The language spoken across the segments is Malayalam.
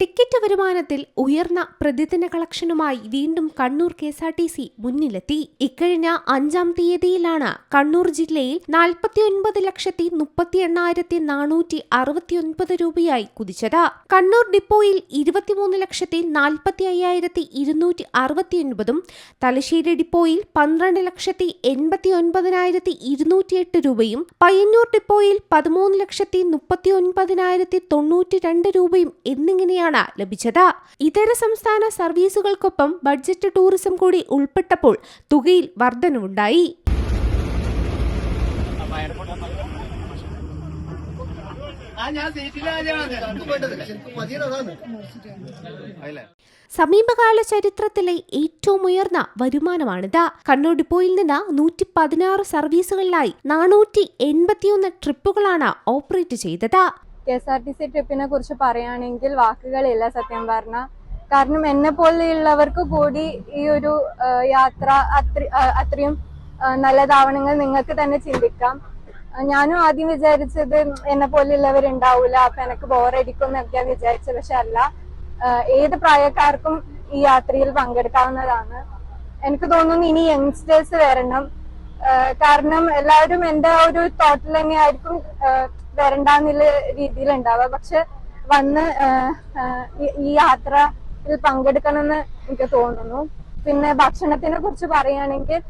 ടിക്കറ്റ് വരുമാനത്തിൽ ഉയർന്ന പ്രതിദിന കളക്ഷനുമായി വീണ്ടും Kannur K S R T C മുന്നിലെത്തി. ഇക്കഴിഞ്ഞ അഞ്ചാം തീയതിയിലാണ് കണ്ണൂർ ജില്ലയിൽ നാൽപ്പത്തിയൊൻപത് ലക്ഷത്തി മുപ്പത്തി എണ്ണായിരത്തി നാനൂറ്റി അറുപത്തിയൊൻപത് രൂപയായി കുതിച്ചത്. കണ്ണൂർ ഡിപ്പോയിൽ ഇരുപത്തിമൂന്ന് ലക്ഷത്തി നാൽപ്പത്തി അയ്യായിരത്തി ഇരുന്നൂറ്റി അറുപത്തിയൊൻപതും തലശ്ശേരി ഡിപ്പോയിൽ പന്ത്രണ്ട് ലക്ഷത്തി എൺപത്തി ഒൻപതിനായിരത്തി ഇരുന്നൂറ്റിയെട്ട് രൂപയും പയ്യന്നൂർ ഡിപ്പോയിൽ പതിമൂന്ന് ലക്ഷത്തി മുപ്പത്തി ഒൻപതിനായിരത്തി തൊണ്ണൂറ്റി രണ്ട് രൂപയും എന്നിങ്ങനെയാണ് ലഭിച്ചത്. ഇതര സംസ്ഥാന സർവീസുകൾക്കൊപ്പം ബഡ്ജറ്റ് ടൂറിസം കൂടി ഉൾപ്പെട്ടപ്പോൾ തുകയിൽ വർധനവുണ്ടായി. സമീപകാല ചരിത്രത്തിലെ ഏറ്റവും ഉയർന്ന വരുമാനമാണിത്. കണ്ണൂർ ഡിപ്പോയിൽ നിന്ന് നൂറ്റി പതിനാറ് സർവീസുകളിലായി നാനൂറ്റി എൺപത്തിയൊന്ന് ട്രിപ്പുകളാണ് ഓപ്പറേറ്റ് ചെയ്തത്. K S R T C ട്രിപ്പിനെ കുറിച്ച് പറയുകയാണെങ്കിൽ വാക്കുകളില്ല സത്യം പറഞ്ഞ. കാരണം എന്നെ പോലെയുള്ളവർക്ക് കൂടി ഈ ഒരു യാത്ര അത്ര അത്രയും നല്ലതാവണമെങ്കിൽ നിങ്ങൾക്ക് തന്നെ ചിന്തിക്കാം. ഞാനും ആദ്യം വിചാരിച്ചത് എന്നെ പോലെയുള്ളവരുണ്ടാവൂല അപ്പൊ എനിക്ക് ബോറടിക്കും എന്നൊക്കെയാ വിചാരിച്ചത് പക്ഷെ അല്ല. ഏത് പ്രായക്കാർക്കും ഈ യാത്രയിൽ പങ്കെടുക്കാവുന്നതാണ്. എനിക്ക് തോന്നുന്നു ഇനി യങ്സ്റ്റേഴ്സ് വരണം. കാരണം എല്ലാവരും എന്റെ ഒരു തോട്ടിൽ തന്നെയായിരിക്കും ആയിരിക്കും വരണ്ടെന്നുള്ള രീതിയിൽ ഉണ്ടാവുക പക്ഷെ വന്ന് ഈ- യാത്രയിൽ പങ്കെടുക്കണമെന്ന് എനിക്ക് തോന്നുന്നു. പിന്നെ ഭക്ഷണത്തിനെ കുറിച്ച് പറയുകയാണെങ്കിൽ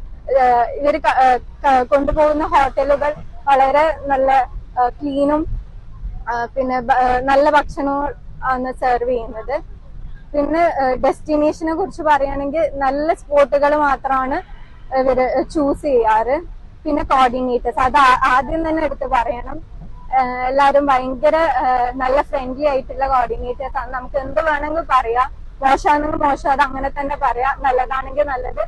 ഇവർ കൊണ്ടുപോകുന്ന ഹോട്ടലുകൾ വളരെ നല്ല ക്ലീനും പിന്നെ നല്ല ഭക്ഷണവും ആണ് സെർവ് ചെയ്യുന്നത്. പിന്നെ ഡെസ്റ്റിനേഷനെ കുറിച്ച് പറയുകയാണെങ്കിൽ നല്ല സ്പോട്ടുകൾ മാത്രമാണ് ഇവർ ചൂസ് ചെയ്യാറ്. പിന്നെ കോർഡിനേറ്റേഴ്സ് അത് ആദ്യം തന്നെ എടുത്ത് പറയണം. എല്ലാരും ഭയങ്കര നല്ല ഫ്രണ്ട്ലി ആയിട്ടുള്ള കോർഡിനേറ്റേഴ്സ് ആണ്. നമുക്ക് എന്ത് വേണമെങ്കിൽ പറയാം. മോശമാണെങ്കിൽ മോശം അത് അങ്ങനെ തന്നെ പറയാം. നല്ലതാണെങ്കിൽ നല്ലത്.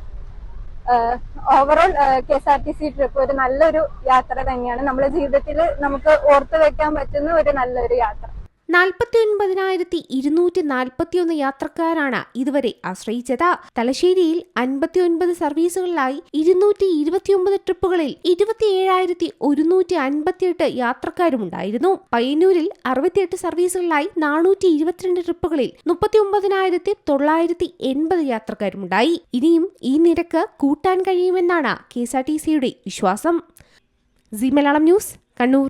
Overall K S R T C trip ഒരു നല്ലൊരു യാത്ര തന്നെയാണ്. നമ്മുടെ ജീവിതത്തിൽ നമുക്ക് ഓർത്തു വെക്കാൻ പറ്റുന്ന ഒരു നല്ലൊരു യാത്ര. നാൽപ്പത്തി ഒൻപതിനായിരത്തി ഇരുന്നൂറ്റി നാൽപ്പത്തിയൊന്ന് യാത്രക്കാരാണ് ഇതുവരെ ആശ്രയിച്ചത്. തലശ്ശേരിയിൽ അൻപത്തി ഒൻപത് സർവീസുകളിലായി ഇരുന്നൂറ്റി ഇരുപത്തിയൊമ്പത് ട്രിപ്പുകളിൽ ഇരുപത്തിയേഴായിരത്തി ഒരുന്നൂറ്റി അൻപത്തിയെട്ട് യാത്രക്കാരുമുണ്ടായിരുന്നു. പയ്യന്നൂരിൽ അറുപത്തിയെട്ട് സർവീസുകളിലായി നാനൂറ്റി ഇരുപത്തിരണ്ട് ട്രിപ്പുകളിൽ മുപ്പത്തി ഒമ്പതിനായിരത്തി തൊള്ളായിരത്തി എൺപത് യാത്രക്കാരുമുണ്ടായി. ഇനിയും ഈ നിരക്ക് കൂട്ടാൻ കഴിയുമെന്നാണ് കെ എസ് ആർ ടി സിയുടെ വിശ്വാസം. C Malayalam news Kannur.